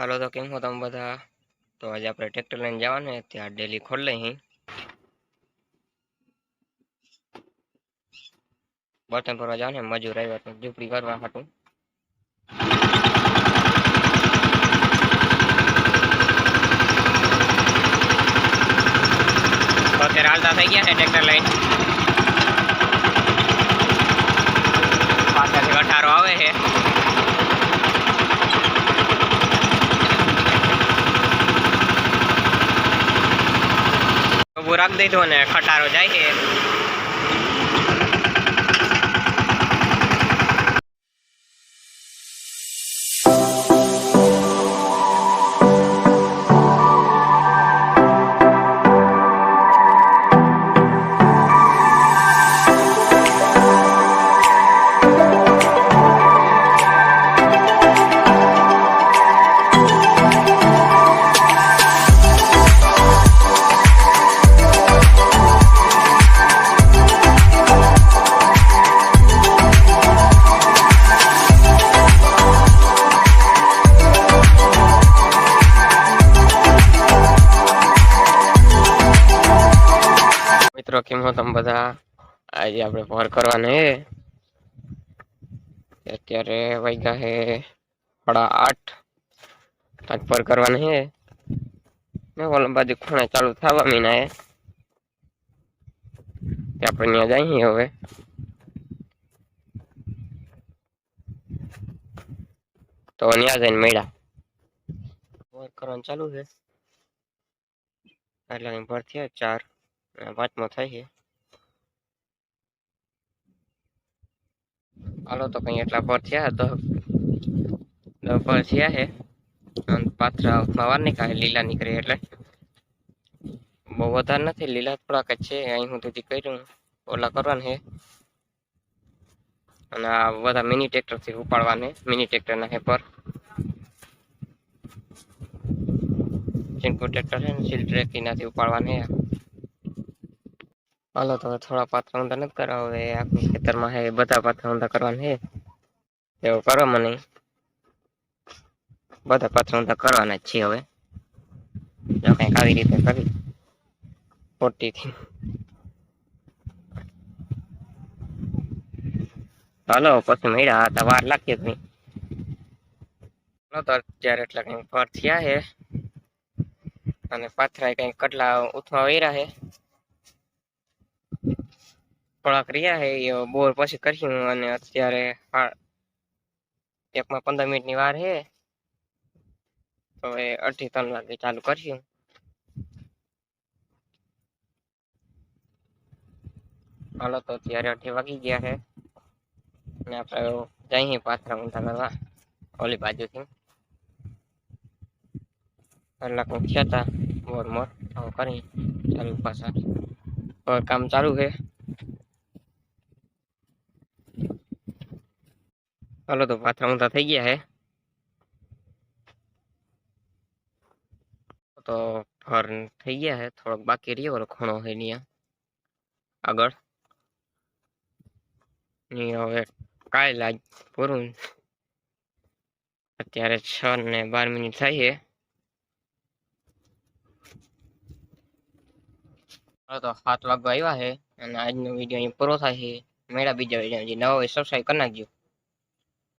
હાલો તો કેમ હો તમે બધા? તો આજે આપણે ટ્રેક્ટર લઈને જવાનું છે, ત્યાં ડેલી ખોલ લઈ અહીં બર્તન ભરવા જવાનું છે મજૂર આવ્યા તો ઝૂંપડી કરવા હાટું. તો અત્યારે હાલતા થઈ ગયા છે ટ્રેક્ટર લઈને. પાછળથી અઠારો આવે છે. ઉભું રાખી દીધું અને ખટારો જાય છે. મિત્રો, કેમ હો તમે બધા? આજે આપણે ભર કરવાના અત્યારે વાગ્યા હે સાડા આઠ. આજ ભર કરવાના હે. ને ઓલા બાજુ ખૂણા ચાલુ થવા મીના હે. આપણે ત્યાં જઈએ હવે. તો ત્યાં જઈને મળ્યા. ભર કરવાનું ચાલુ છે એટલે ભર થયા ચાર. પાંચમો થાય છે. હાલો, તો કઈ એટલા પર થયા તો પર થયા છે. પાત્ર વાર વાર નીકળે, લીલા નીકળે એટલે. બહુ વધારે નથી, લીલા થોડાક જ છે, અહીં હું તેથી કર્યું. ઓલા કરવાના છે. અને આ બધા મિની ટ્રેક્ટરથી ઉપાડવાને, મિની ટ્રેક્ટરના હે પર. ચિંકુ ટ્રેક્ટર છે ને, સીલ ટ્રેક એનાથી ઉપાડવાને હાલો તો થોડા પાત્ર ઊંધા નથી કરવા હવે, આખું ખેતરમાં હે, બધા પાત્ર ઊંધા કરવાના હે. એવું કરો મને. બધા પાત્ર ઊંધા કરવાના જ છે હવે. જો કંઈક આવી રીતે કરી. પોટીથી હાલો, પછી મળ્યા હતા વાર લાગતી હતી હાલો, તો અત્યારે એટલા કંઈક પર થયા છે અને પાથરા કંઈક કટલા ઉથમાં વૈરા છે થોડાક રહ્યા છે એ બોર પછી કરશું અને અત્યારે એકમાં પંદર મિનિટની વાર છે તો એ અઢી ત્રણ વાગે ચાલુ કરશું. હાલો, તો અત્યારે અઢી વાગી ગયા છે અને આપણે જઈએ પાથરા ઊંધા કરવા, ઓલી બાજુથી. કલાક થયા હતા મોર મોર કરી ચાલુ પાછા. કામ ચાલુ છે હાલો તો પાથરા ઊંધા થઈ ગયા છે તો ફર થઈ ગયા છે થોડોક બાકી રહ્યો ઓલો ખૂણો છે ત્યાં આગળ? ની હવે કાલે આજ પૂરું અત્યારે છ ને બાર મિનિટ થાય છે। હાલો તો સાત વાગવા આવ્યા છે, અને આજનો વીડિયો અહીં પૂરો થાય છે. મેળા બીજા વીડિયો જે નવો હોય સબસ્ક્રાઈબ કરી નાખજો.